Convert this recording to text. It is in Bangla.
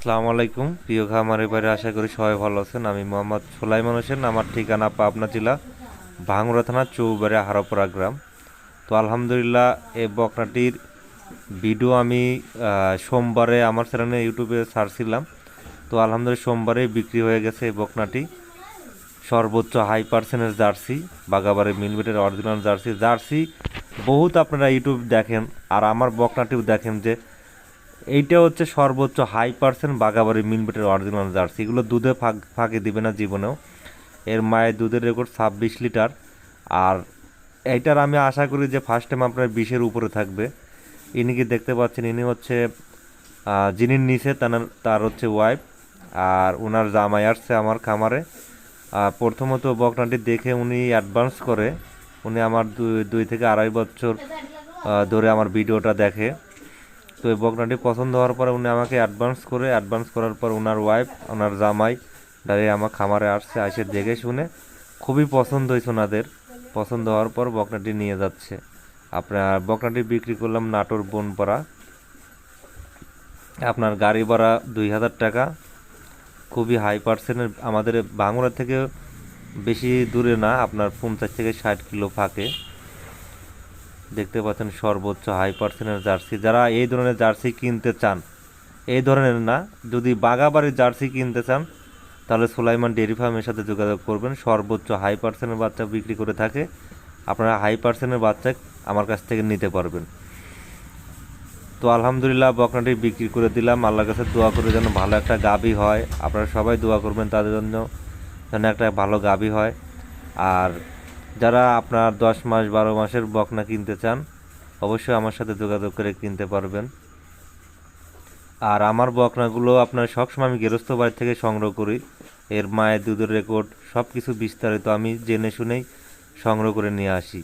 আসসালামু আলাইকুম। প্রিয় খামারে বাইরে আশা করি সবাই ভালো আছেন। আমি মোহাম্মদ সোলাইমান হোসেন, আমার ঠিকানা পাবনা জেলা ভাঙড়া থানা চৌবাড়ি হারাপুরা গ্রাম। তো আলহামদুলিল্লাহ এই বকনাটির ভিডিও আমি সোমবারে আমার চ্যানেলে, ইউটিউবে ছাড়ছিলাম তো আলহামদুলিল্লাহ, সোমবারে বিক্রি হয়ে গেছে এই বকনাটি। সর্বোচ্চ হাই পার্সেন্টের জার্সি, বাগাবাড়ি মিলবেটের অরিজিনাল জার্সি। জার্সি বহুত আপনারা ইউটিউব দেখেন, আর আমার বকনাটিও দেখেন যে এইটা হচ্ছে সর্বোচ্চ হাই পার্সেন্ট বাগাবাড়ি মিলবেটের অরিজিনাল জার্সি এগুলো দুধে ফাঁক, ফাঁকে দিবে না জীবনেও। এর মায়ের দুধের রেকর্ড ছাব্বিশ লিটার। আর এইটার আমি আশা করি যে ফার্স্ট টাইম আপনার বিশের উপরে থাকবে। ইনি কি দেখতে পাচ্ছেন? ইনি হচ্ছে যিনি নিচে, তার তার হচ্ছে ওয়াইফ আর ওনার জামাই আসছে আমার খামারে। প্রথমত বকনাটি দেখে উনি অ্যাডভান্স করে। উনি আমার দুই দুই থেকে আড়াই বছর ধরে আমার ভিডিওটা দেখে। তো এই বকনাটি পছন্দ হওয়ার পরে উনি আমাকে অ্যাডভান্স করে অ্যাডভান্স করার পর ওনার ওয়াইফ ওনার জামাই দাঁড়িয়ে আমার খামারে আসছে এসে দেখে শুনে খুবই পছন্দ হয়েছে ওনাদের পছন্দ হওয়ার পর বকনাটি নিয়ে যাচ্ছে। আপনার বকনাটি বিক্রি করলাম নাটোর বনপাড়া। আপনার গাড়ি ভাড়া দুই হাজার টাকা। খুবই হাই পার্সেন্টের আমাদের বাংলা থেকে বেশি দূরে না, আপনার পঞ্চাশ থেকে ষাট কিলো ফাঁকে। দেখতে পাচ্ছেন সর্বোচ্চ হাই পার্সেন্টের জার্সি যারা এই ধরনের জার্সি কিনতে চান, এই ধরনের না, যদি বাগাবাড়ির জার্সি কিনতে চান, তাহলে সুলাইমান ডেয়ারি ফার্মের সাথে যোগাযোগ করবেন। সর্বোচ্চ হাই পার্সেন্টের বাচ্চা বিক্রি করে থাকে। আপনারা হাই পার্সেন্টের বাচ্চা আমার কাছ থেকে নিতে পারবেন। তো আলহামদুলিল্লাহ, বকনাটি বিক্রি করে দিলাম। আল্লাহর কাছে দোয়া করে যেন ভালো একটা গাবি হয়। আপনারা সবাই দোয়া করবেন, তাদের জন্য যেন একটা ভালো গাবি হয়। আর যারা আপনার দশ মাস, বারো মাসের বকনা কিনতে চান, অবশ্যই আমার সাথে যোগাযোগ করে কিনতে পারবেন। আর আমার বকনাগুলো আপনার সবসময় আমি গেরস্থ বাড়ি থেকে সংগ্রহ করি। এর মায়ের দুধের রেকর্ড সব কিছু বিস্তারিত আমি জেনে শুনেই সংগ্রহ করে নিয়ে আসি।